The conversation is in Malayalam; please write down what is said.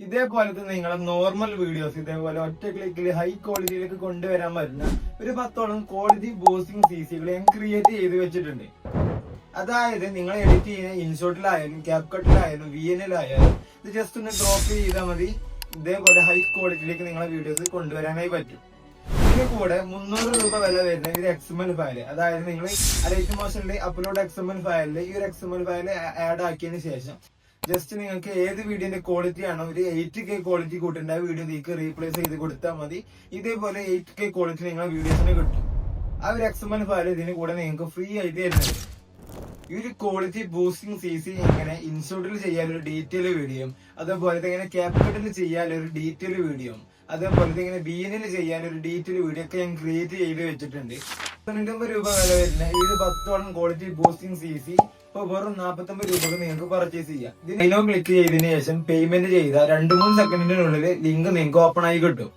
ഇതേപോലെ തന്നെ നിങ്ങളെ നോർമൽ വീഡിയോസ് ഇതേപോലെ ഒറ്റ ക്ലിക്കിൽ ഹൈ ക്വാളിറ്റിയിലേക്ക് കൊണ്ടുവരാൻ പറ്റുന്ന ഒരു പത്തോളം ക്വാളിറ്റി ബോസിങ് സി സികൾ ഞാൻ ക്രിയേറ്റ് ചെയ്ത് വെച്ചിട്ടുണ്ട്. അതായത് നിങ്ങൾ എഡിറ്റ് ചെയ്യുന്ന ഇൻഷോട്ടിലായാലും ക്യാപ് കട്ടിലായാലും വി എല്ലായാലും ഇത് ജസ്റ്റ് ഒന്ന് ഡ്രോപ്പ് ചെയ്താൽ മതി. ഇതേപോലെ ഹൈ ക്വാളിറ്റിയിലേക്ക് നിങ്ങളെ വീഡിയോസ് കൊണ്ടുവരാനായി പറ്റും. ഇതിന് കൂടെ മുന്നൂറ് രൂപ വില വരുന്ന ഒരു എക്സ്എംഎൽ ഫയൽ അതായത് നിങ്ങൾ അലേറ്റ് മോഷനിൽ അപ്ലോഡ് എക്സ്എംഎൽ ഫയലിൽ ഈ ഒരു എക്സ്എംഎൽ ഫയൽ ആഡ് ആക്കിയതിന് ശേഷം ജസ്റ്റ് നിങ്ങൾക്ക് ഏത് വീഡിയോന്റെ ക്വാളിറ്റി ആണോ ഒരു എയ്റ്റ് കെ ക്വാളിറ്റി കൂട്ടേണ്ട വീഡിയോ നിങ്ങൾക്ക് റീപ്ലേസ് ചെയ്ത് കൊടുത്താൽ മതി. ഇതേപോലെ എയ്റ്റ് കെ ക്വാളിറ്റി നിങ്ങളെ വീഡിയോസിന് കിട്ടും. ആ ഒരു എക്സ്എംഎൽ ഫയൽ ഇതിന് കൂടെ നിങ്ങൾക്ക് ഫ്രീ ആയിട്ട് തരുന്നത്. ഈ ഒരു ക്വാളിറ്റി ബൂസ്റ്റിംഗ് സി സി എങ്ങനെ ഇൻസ്റ്റോട്ടിൽ ചെയ്യാൻ ഒരു ഡീറ്റെയിൽ വീഡിയോ അതേപോലെ ഇങ്ങനെ ക്യാപിറ്റലിൽ ചെയ്യാൻ ഒരു ഡീറ്റെയിൽ വീഡിയോ അതേപോലെ ഇങ്ങനെ ബി എനിൽ ചെയ്യാൻ ഒരു ഡീറ്റെയിൽ വീഡിയോ ഒക്കെ ഞാൻ ക്രിയേറ്റ് ചെയ്ത് വെച്ചിട്ടുണ്ട്. തൊണ്ണൂറ്റൊമ്പത് രൂപ വില വരുന്ന ഈ ഒരു പത്തോളം ക്വാളിറ്റി ബൂസ്റ്റിംഗ് സി സി ഇപ്പൊ വെറും നാപ്പത്തൊമ്പത് രൂപക്ക് നിങ്ങൾക്ക് പർച്ചേസ് ചെയ്യാം. ഇതിനോ ക്ലിക്ക് ചെയ്തതിനു ശേഷം പേയ്മെന്റ് ചെയ്ത രണ്ട് മൂന്ന് സെക്കൻഡിനുള്ളിൽ ലിങ്ക് നിങ്ങൾക്ക് ഓപ്പൺ ആയി കിട്ടും.